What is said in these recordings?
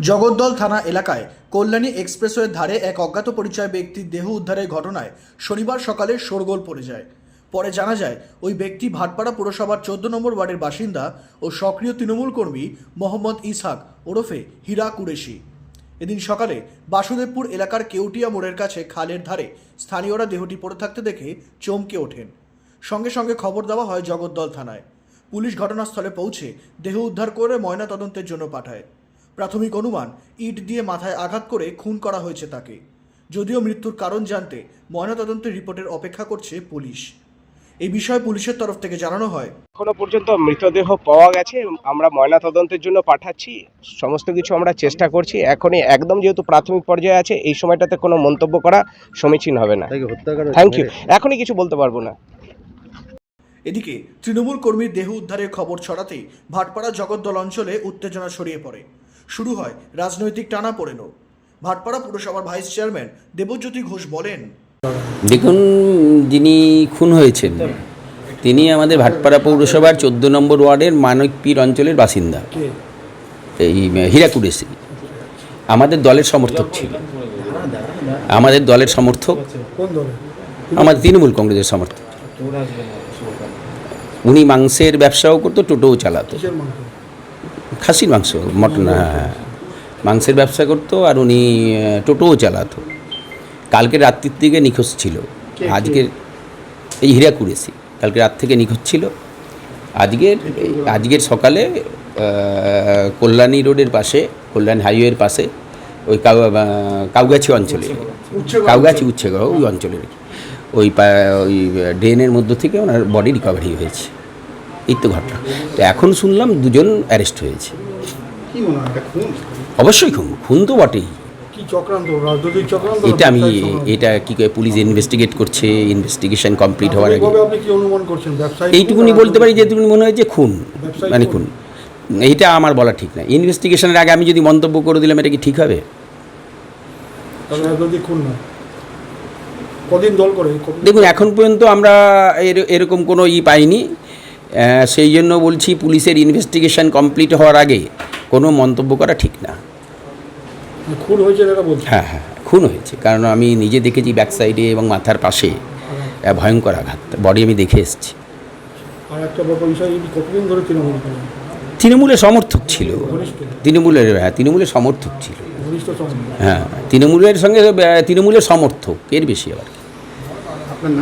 জগদ্দল থানা এলাকায় কল্যাণী এক্সপ্রেসওয়ের ধারে এক অজ্ঞাত পরিচয় ব্যক্তির দেহ উদ্ধারের ঘটনায় শনিবার সকালে শোরগোল পড়ে যায়। পরে জানা যায়, ওই ব্যক্তি ভাটপাড়া পুরসভার চোদ্দ নম্বর ওয়ার্ডের বাসিন্দা ও সক্রিয় তৃণমূল কর্মী মোহাম্মদ ইসহাক ওরফে হীরা কুরেশি। এদিন সকালে বাসুদেবপুর এলাকার কেউটিয়া মোড়ের কাছে খালের ধারে স্থানীয়রা দেহটি পড়ে থাকতে দেখে চমকে ওঠেন। সঙ্গে সঙ্গে খবর দেওয়া হয় জগদ্দল থানায়। পুলিশ ঘটনাস্থলে পৌঁছে দেহ উদ্ধার করে ময়না তদন্তের জন্য পাঠায়। প্রাথমিক অনুমান ইট দিয়ে মাথায় আঘাত করে খুন করা হয়েছে তাকে। যদিও মৃত্যুর কারণ জানতে ময়নাতদন্তের রিপোর্টের অপেক্ষা করছে পুলিশ। এই বিষয়ে পুলিশের তরফ থেকে জানানো হয়। এখনও পর্যন্ত মৃতদেহ পাওয়া গেছে আমরা ময়না তদন্তের জন্য পাঠাচ্ছি সমস্ত কিছু আমরা চেষ্টা করছি। এখনই একদম যেহেতু প্রাথমিক পর্যায়ে আছে এই সময়টাতে কোনো মন্তব্য করা সমীচীন হবে না। থ্যাংক ইউ এখনই কিছু বলতে পারব না। এদিকে তৃণমূল কর্মীর দেহ উদ্ধারের খবর ছড়াতেই ভাটপাড়া জগদ্দল অঞ্চলে উত্তেজনা ছড়িয়ে পড়ে। শুরু হয় রাজনৈতিক টানা পড়েনও ভাটপাড়া পুরসভার ভাইস চেয়ারম্যান দেবজ্যোতি ঘোষ বলেন, দেখুন, যিনি খুন হয়েছেন, তিনি আমাদের ভাটপাড়া পৌরসভার চোদ্দ নম্বর ওয়ার্ডের মানকপীর অঞ্চলের বাসিন্দা। এই হীরাকুরেশি আমাদের দলের সমর্থক ছিল। আমাদের দলের সমর্থক, আমাদের তৃণমূল কংগ্রেসের সমর্থক। উনি মাংসের ব্যবসাও করতো, টোটোও চালাতো। খাসির মাংস মটন হ্যাঁ মাংসের ব্যবসা করতো আর উনি টোটোও চালাতো। কালকে রাত্রির দিকে নিখোঁজ ছিল। আজকের এই হীরা কুরেছি কালকে রাত থেকে নিখোঁজ ছিল। আজকের আজকের সকালে কল্যাণী রোডের পাশে কল্যাণ হাইওয়ের পাশে ওই কাউ কাউগাছি অঞ্চলে। কাউগাছি উচ্ছেগড় ওই অঞ্চলের ওই ওই ড্রেনের মধ্য থেকে ওনার বডি রিকভারি হয়েছে। এই তো ঘটনা। তো এখন শুনলাম দুজন অ্যারেস্ট হয়েছে। এটা অবশ্যই খুন খুন তো বটেই। এটা আমি এটা কি করে পুলিশ ইনভেস্টিগেট করছে ইনভেস্টিগেশন কমপ্লিট হওয়ার আগে। এইটুকুনি বলতে পারি যেটুকুনি মনে হয় যে খুন মানে খুন। এইটা আমার বলা ঠিক না। ইনভেস্টিগেশনের আগে আমি যদি মন্তব্য করে দিলাম এটা কি ঠিক হবে? খুন না। কদিন দল করে? দেখুন এখন পর্যন্ত আমরা এর- এরকম কোনো ই পাইনি। সেই জন্য বলছি পুলিশের ইনভেস্টিগেশন কমপ্লিট হওয়ার আগে কোনো মন্তব্য করা ঠিক না। খুন হয়েছে হ্যাঁ হ্যাঁ খুন হয়েছে। কারণ আমি নিজে দেখেছি ব্যাক সাইডে এবং মাথার পাশে ভয়ঙ্কর আঘাত। বডি আমি দেখে এসেছি। আর একটা বিষয় কতদিন ধরে তৃণমূল তৃণমূলের সমর্থক ছিল। তৃণমূলের হ্যাঁ তৃণমূলের সমর্থক ছিল। হ্যাঁ তৃণমূলের সঙ্গে তৃণমূলের সমর্থক এর বেশি আবার।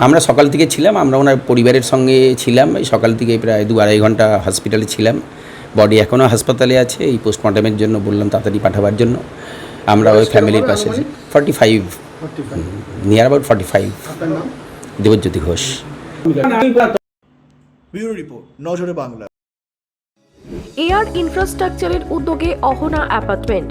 আমরা সকাল থেকে ছিলাম আমরা ওনার পরিবারের সঙ্গে ছিলাম এই সকাল থেকে প্রায় দু আড়াই ঘণ্টা হসপিটালে ছিলাম। বডি এখনও হাসপাতালে আছে এই পোস্টমর্টমের জন্য বললাম তাড়াতাড়ি পাঠাবার জন্য। আমরা ওই ফ্যামিলির পাশে forty five near about forty five Debjyoti Ghosh. Bureau report নজরে বাংলা। এয়ার ইনফ্রাস্ট্রাকচারের উদ্যোগে অহনা অ্যাপার্টমেন্ট।